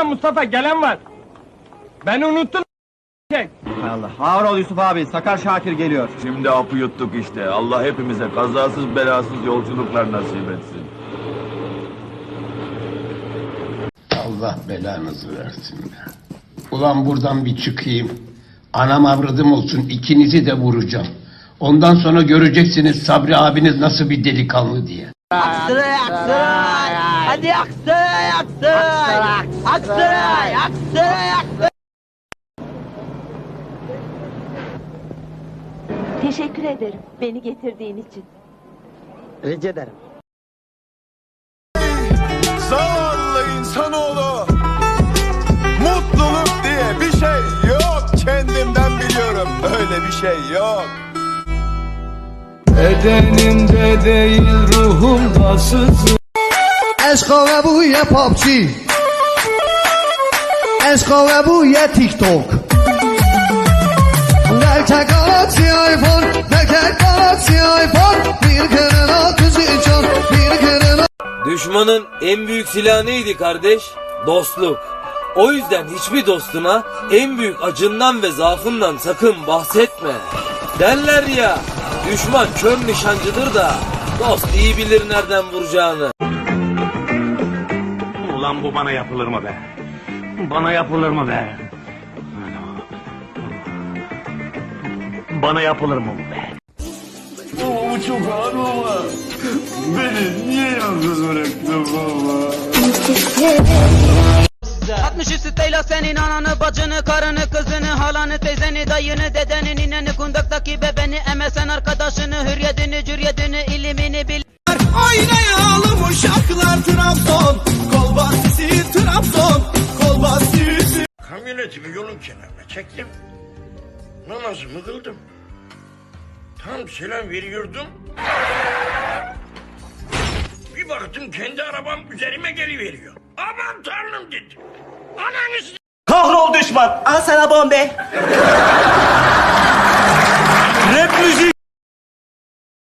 Hemen Mustafa gelen var. Beni unuttun Çek. Allah. Ağır ol Yusuf abi. Sakar Şakir geliyor. Şimdi apı yuttuk işte. Allah hepimize kazasız belasız yolculuklar nasip etsin. Allah belanızı versin be. Ulan buradan bir çıkayım. Anam avradım olsun ikinizi de vuracağım. Ondan sonra göreceksiniz Sabri abiniz nasıl bir delikanlı diye. Aksaray, Aksaray. Hadi Aksaray, Aksaray. Aksaray, Aksaray, Aksaray. Teşekkür ederim beni getirdiğin için. Rica ederim. Zavallı insanoğlu Mutluluk diye bir şey yok Kendimden biliyorum öyle bir şey yok Bedenimde değil ruhumda sızı عشقا و بوی پاپچی عشقا و بوی تیک توک در تکاتی آیفون تکاتی آیفون bir kere daha kızıyacağım bir kere daha Düşmanın en büyük silahı neydi kardeş? Dostluk. O yüzden hiçbir dostuna en büyük acından ve zaafından sakın bahsetme. Derler ya, düşman kör nişancıdır da dost iyi bilir nereden vuracağını. Ulan bu bana yapılır mı be? Bana yapılır mı be? Bana yapılır mı bu be? Bu çok ağır baba Beni niye yalnız bıraktın baba 60 üstü teyla senin ananı, bacını, karını, kızını, halanı, teyzeni, dayını, dedeni, nineni, kundaktaki bebeni, emesen arkadaşını, hürriyetini, Kamyonetimi yolun kenarına çektim. Namazımı kıldım. Tam selam veriyordum. Bir baktım kendi arabam üzerime geliveriyor. Aman tanrım dedim. Ananı Kahrol düşman. Al sana bombe.